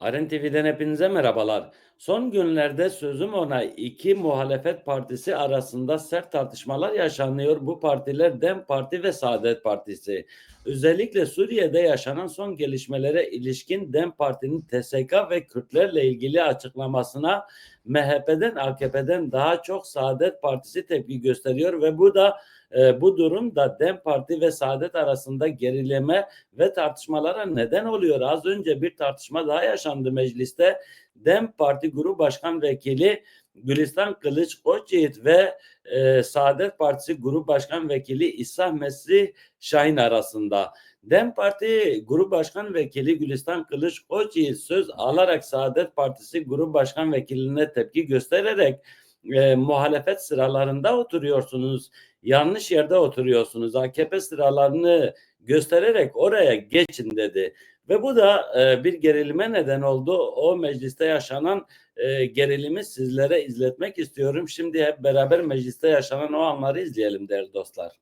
Aren TV'den hepinize merhabalar. Son günlerde sözüm ona iki muhalefet partisi arasında sert tartışmalar yaşanıyor. Bu partiler DEM Parti ve Saadet Partisi. Özellikle Suriye'de yaşanan son gelişmelere ilişkin DEM Parti'nin TSK ve Kürtlerle ilgili açıklamasına MHP'den AKP'den daha çok Saadet Partisi tepki gösteriyor ve bu da e, bu durum da DEM Parti ve Saadet arasında gerileme ve tartışmalara neden oluyor. Az önce bir tartışma daha yaşandı mecliste. DEM Parti Grup Başkan Vekili Gülistan Kılıç Koçyiğit ve e, Saadet Partisi Grup Başkan Vekili İsa Mesih Şahin arasında. DEM Parti Grup Başkan Vekili Gülistan Kılıç Koçyiğit söz alarak Saadet Partisi Grup Başkan Vekiline tepki göstererek e, muhalefet sıralarında oturuyorsunuz. Yanlış yerde oturuyorsunuz. AKP sıralarını göstererek oraya geçin dedi. Ve bu da e, bir gerilime neden oldu. O mecliste yaşanan e, gerilimi sizlere izletmek istiyorum. Şimdi hep beraber mecliste yaşanan o anları izleyelim değerli dostlar.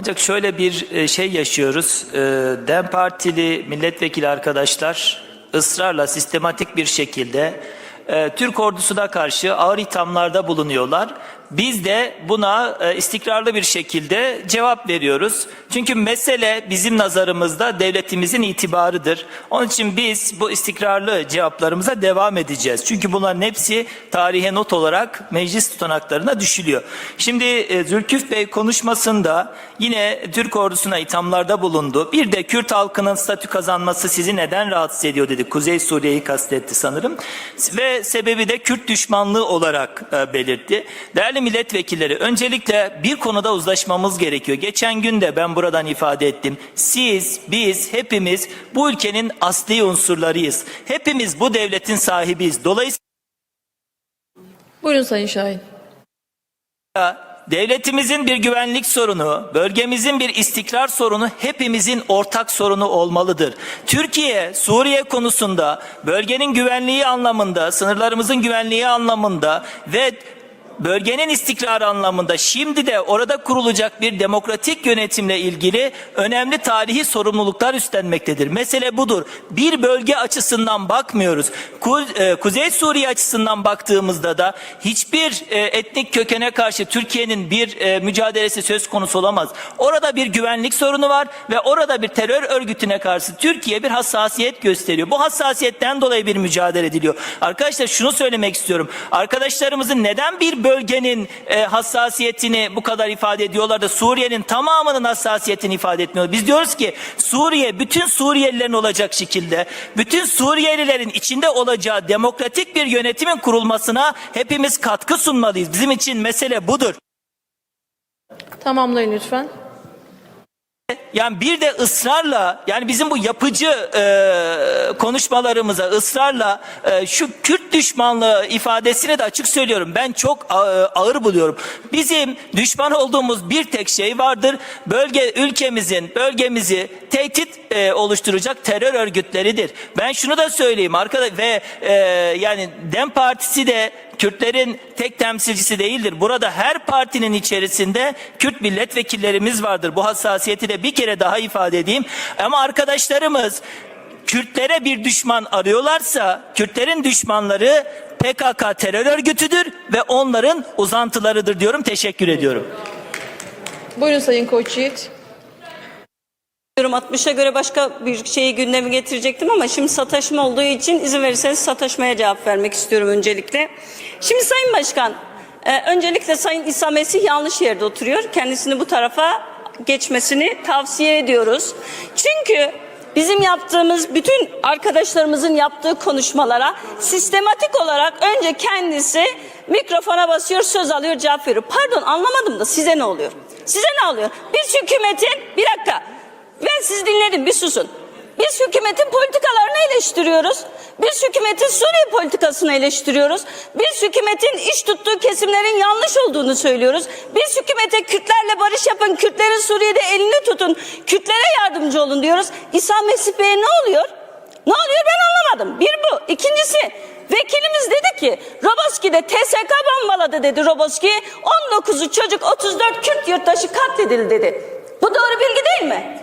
Ancak şöyle bir e, şey yaşıyoruz. E, DEM Partili milletvekili arkadaşlar ısrarla sistematik bir şekilde e, Türk ordusuna karşı ağır ithamlarda bulunuyorlar. Biz de buna e, istikrarlı bir şekilde cevap veriyoruz. Çünkü mesele bizim nazarımızda devletimizin itibarıdır. Onun için biz bu istikrarlı cevaplarımıza devam edeceğiz. Çünkü bunların hepsi tarihe not olarak meclis tutanaklarına düşülüyor. Şimdi e, Zülküf Bey konuşmasında yine Türk ordusuna ithamlarda bulundu. Bir de Kürt halkının statü kazanması sizi neden rahatsız ediyor dedi. Kuzey Suriye'yi kastetti sanırım. Ve sebebi de Kürt düşmanlığı olarak e, belirtti. Değerli milletvekilleri öncelikle bir konuda uzlaşmamız gerekiyor. Geçen gün de ben buradan ifade ettim. Siz, biz, hepimiz bu ülkenin asli unsurlarıyız. Hepimiz bu devletin sahibiyiz. Dolayısıyla Buyurun Sayın Şahin. Devletimizin bir güvenlik sorunu, bölgemizin bir istikrar sorunu hepimizin ortak sorunu olmalıdır. Türkiye, Suriye konusunda, bölgenin güvenliği anlamında, sınırlarımızın güvenliği anlamında ve bölgenin istikrarı anlamında şimdi de orada kurulacak bir demokratik yönetimle ilgili önemli tarihi sorumluluklar üstlenmektedir. Mesele budur. Bir bölge açısından bakmıyoruz. E, Kuzey Suriye açısından baktığımızda da hiçbir e, etnik kökene karşı Türkiye'nin bir e, mücadelesi söz konusu olamaz. Orada bir güvenlik sorunu var ve orada bir terör örgütüne karşı Türkiye bir hassasiyet gösteriyor. Bu hassasiyetten dolayı bir mücadele ediliyor. Arkadaşlar şunu söylemek istiyorum. Arkadaşlarımızın neden bir bölgenin e, hassasiyetini bu kadar ifade ediyorlar da Suriye'nin tamamının hassasiyetini ifade etmiyor. Biz diyoruz ki Suriye bütün Suriyelilerin olacak şekilde bütün Suriyelilerin içinde olacağı demokratik bir yönetimin kurulmasına hepimiz katkı sunmalıyız. Bizim için mesele budur. Tamamlayın lütfen. Yani bir de ısrarla yani bizim bu yapıcı e, konuşmalarımıza ısrarla e, şu Kürt düşmanlığı ifadesini de açık söylüyorum. Ben çok a- ağır buluyorum. Bizim düşman olduğumuz bir tek şey vardır. Bölge ülkemizin bölgemizi tehdit e, oluşturacak terör örgütleridir. Ben şunu da söyleyeyim arkadaş ve e, yani Dem Partisi de Kürtlerin tek temsilcisi değildir. Burada her partinin içerisinde Kürt milletvekillerimiz vardır. Bu hassasiyeti de bir kere daha ifade edeyim. Ama arkadaşlarımız Kürtlere bir düşman arıyorlarsa Kürtlerin düşmanları PKK terör örgütüdür ve onların uzantılarıdır diyorum. Teşekkür ediyorum. Buyurun Sayın Koçyiğit. Diyorum 60'a göre başka bir şeyi gündeme getirecektim ama şimdi sataşma olduğu için izin verirseniz sataşmaya cevap vermek istiyorum öncelikle. Şimdi Sayın Başkan, e, öncelikle Sayın İsa Mesih yanlış yerde oturuyor. Kendisini bu tarafa geçmesini tavsiye ediyoruz. Çünkü bizim yaptığımız bütün arkadaşlarımızın yaptığı konuşmalara sistematik olarak önce kendisi mikrofona basıyor, söz alıyor, cevap veriyor. Pardon anlamadım da size ne oluyor? Size ne oluyor? Biz hükümetin, bir dakika ben sizi dinledim bir susun. Biz hükümetin politikalarını eleştiriyoruz. Biz hükümetin Suriye politikasını eleştiriyoruz. Biz hükümetin iş tuttuğu kesimlerin yanlış olduğunu söylüyoruz. Biz hükümete Kürtlerle barış yapın, Kürtlerin Suriye'de elini tutun, Kürtlere yardımcı olun diyoruz. İsa Mesih Bey'e ne oluyor? Ne oluyor ben anlamadım. Bir bu. İkincisi vekilimiz dedi ki Roboski'de TSK bombaladı dedi Roboski. 19'u çocuk 34 Kürt yurttaşı katledildi dedi. Bu doğru bilgi değil mi?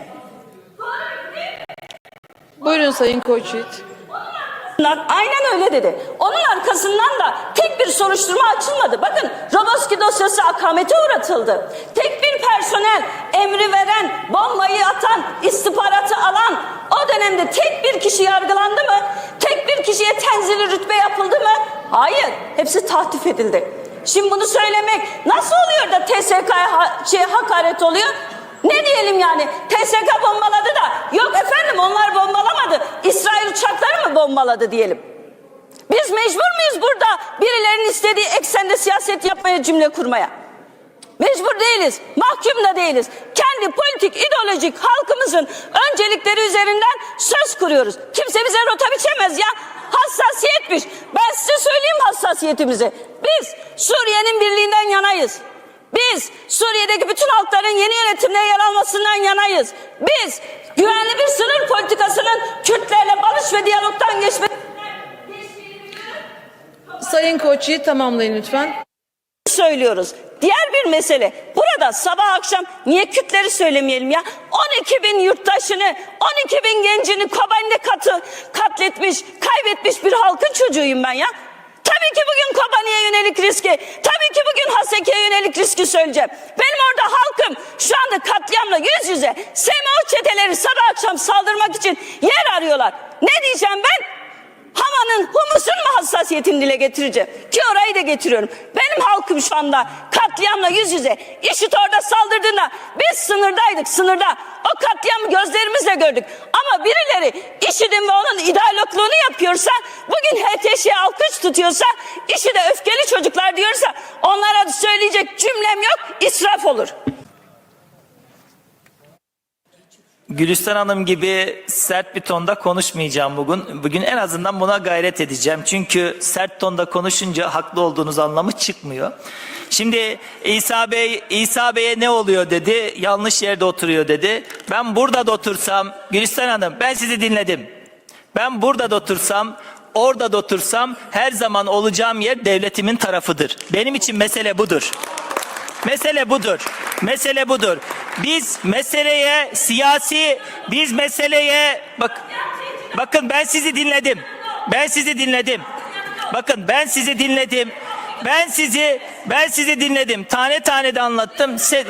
Buyurun Sayın zaman Aynen öyle dedi. Onun arkasından da tek bir soruşturma açılmadı. Bakın Roboski dosyası akamete uğratıldı. Tek bir personel emri veren, bombayı atan, istihbaratı alan o dönemde tek bir kişi yargılandı mı? Tek bir kişiye tenzili rütbe yapıldı mı? Hayır. Hepsi tahtif edildi. Şimdi bunu söylemek nasıl oluyor da TSK'ya ha- şey, hakaret oluyor? Ne diyelim yani? TSK bombaladı da yok efendim onlar bombalamadı. İsrail uçakları mı bombaladı diyelim. Biz mecbur muyuz burada birilerinin istediği eksende siyaset yapmaya cümle kurmaya? Mecbur değiliz, mahkum da değiliz. Kendi politik, ideolojik halkımızın öncelikleri üzerinden söz kuruyoruz. Kimse bize rota biçemez ya. Hassasiyetmiş. Ben size söyleyeyim hassasiyetimizi. Biz Suriye'nin birliğinden yanayız. Biz Suriye'deki bütün halkların yeni yönetimde yer almasından yanayız. Biz güvenli bir sınır politikasının Kürtlerle barış ve diyalogtan geçmesi Sayın Koçyiğit tamamlayın lütfen. söylüyoruz. Diğer bir mesele burada sabah akşam niye Kürtleri söylemeyelim ya 12 bin yurttaşını 12 bin gencini Kobani'de katı, katletmiş kaybetmiş bir halkın çocuğuyum ben ya. Tabii ki bugün Kobani'ye yönelik riski, tabii ki bugün Haseki'ye yönelik riski söyleyeceğim. Benim orada halkım şu anda katliamla yüz yüze SMO çeteleri sabah akşam saldırmak için yer arıyorlar. Ne diyeceğim ben? Havanın humusun mu hassasiyetini dile getireceğim? Ki orayı da getiriyorum. Benim halkım şu anda katliamla yüz yüze. IŞİD orada saldırdığında biz sınırdaydık sınırda. O katliamı gözlerimizle gördük. Ama birileri IŞİD'in ve onun ideologluğunu yapıyorsa, bugün HTŞ'ye alkış tutuyorsa, IŞİD'e öfkeli çocuklar diyorsa onlara söyleyecek cümlem yok, israf olur. Gülistan Hanım gibi sert bir tonda konuşmayacağım bugün. Bugün en azından buna gayret edeceğim. Çünkü sert tonda konuşunca haklı olduğunuz anlamı çıkmıyor. Şimdi İsa Bey İsa Bey'e ne oluyor dedi. Yanlış yerde oturuyor dedi. Ben burada da otursam Gülistan Hanım ben sizi dinledim. Ben burada da otursam orada da otursam her zaman olacağım yer devletimin tarafıdır. Benim için mesele budur. Mesele budur. Mesele budur. Biz meseleye siyasi, biz meseleye bak bakın ben sizi dinledim. Ben sizi dinledim. Bakın ben sizi dinledim. Ben sizi ben sizi dinledim. Tane tane de anlattım. Se-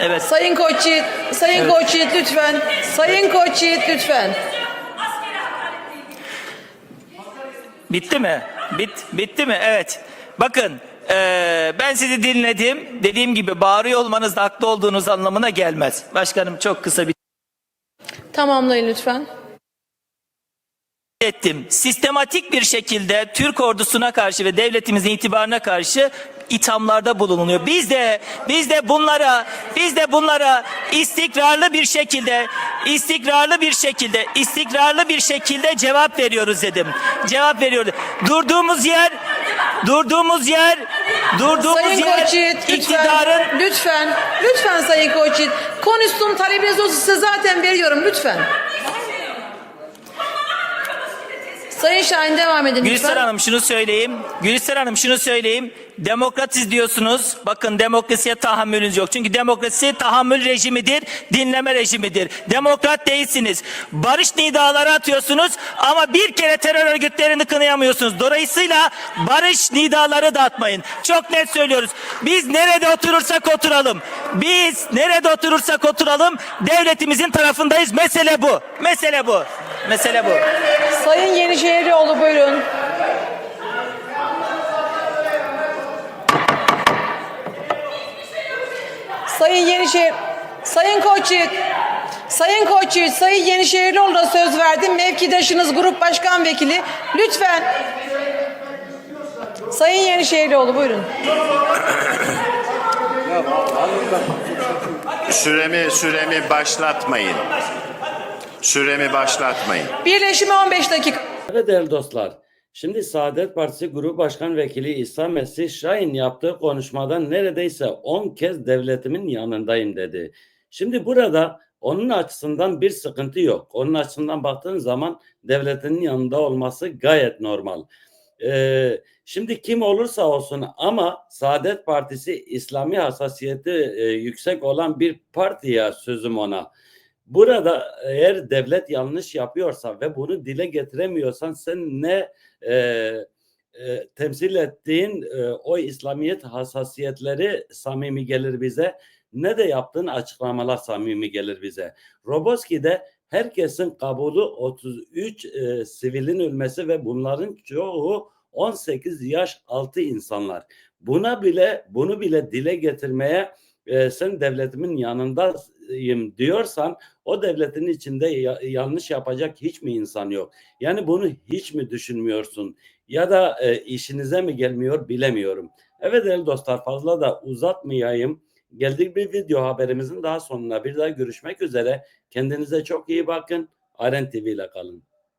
evet. Sayın Koçyiğit, Sayın Koçyiğit lütfen. Sayın Koçyiğit lütfen. Bitti mi? Bit, bitti mi? Evet. Bakın eee, ben sizi dinledim. Dediğim gibi bağırıyor olmanız da haklı olduğunuz anlamına gelmez. Başkanım çok kısa bir Tamamlayın lütfen. ettim. Sistematik bir şekilde Türk ordusuna karşı ve devletimizin itibarına karşı ithamlarda bulunuyor. Biz de biz de bunlara biz de bunlara istikrarlı bir şekilde istikrarlı bir şekilde istikrarlı bir şekilde cevap veriyoruz dedim. Cevap veriyoruz. Durduğumuz yer durduğumuz yer durduğumuz Sayın yer lütfen. iktidarın Lütfen. Lütfen Sayın Koçyiğit. Konuştuğum talebiniz olsa size zaten veriyorum lütfen. Sayın Şahin devam edin Gülistan lütfen. Hanım şunu söyleyeyim. Gülistan Hanım şunu söyleyeyim. Demokratiz diyorsunuz. Bakın demokrasiye tahammülünüz yok. Çünkü demokrasi tahammül rejimidir, dinleme rejimidir. Demokrat değilsiniz. Barış nidaları atıyorsunuz ama bir kere terör örgütlerini kınayamıyorsunuz. Dolayısıyla barış nidaları da atmayın. Çok net söylüyoruz. Biz nerede oturursak oturalım. Biz nerede oturursak oturalım devletimizin tarafındayız. Mesele bu. Mesele bu. Mesele bu. Sayın Yenişehirlioğlu buyurun. Sayın Yenişehir, Sayın Koçyiğit, Sayın Koçyiğit, Sayın Yenişehirlioğlu söz verdim. Mevkidaşınız Grup Başkan Vekili. Lütfen. Sayın Yenişehirlioğlu buyurun. Süremi süremi başlatmayın. Süremi başlatmayın. Birleşime 15 dakika. Evet değerli dostlar. Şimdi Saadet Partisi Grup Başkan Vekili İsa Mesih Şahin yaptığı konuşmada neredeyse 10 kez devletimin yanındayım dedi. Şimdi burada onun açısından bir sıkıntı yok. Onun açısından baktığın zaman devletinin yanında olması gayet normal. Ee, şimdi kim olursa olsun ama Saadet Partisi İslami hassasiyeti e, yüksek olan bir partiye sözüm ona. Burada eğer devlet yanlış yapıyorsa ve bunu dile getiremiyorsan sen ne e, e, temsil ettiğin e, o İslamiyet hassasiyetleri samimi gelir bize ne de yaptığın açıklamalar samimi gelir bize. Roboski'de herkesin kabulü 33 e, sivilin ölmesi ve bunların çoğu 18 yaş altı insanlar. Buna bile bunu bile dile getirmeye e, sen devletimin yanındayım diyorsan o devletin içinde ya- yanlış yapacak hiç mi insan yok? Yani bunu hiç mi düşünmüyorsun? Ya da e, işinize mi gelmiyor bilemiyorum. Evet değerli dostlar fazla da uzatmayayım. Geldik bir video haberimizin daha sonuna. Bir daha görüşmek üzere. Kendinize çok iyi bakın. Aren TV ile kalın.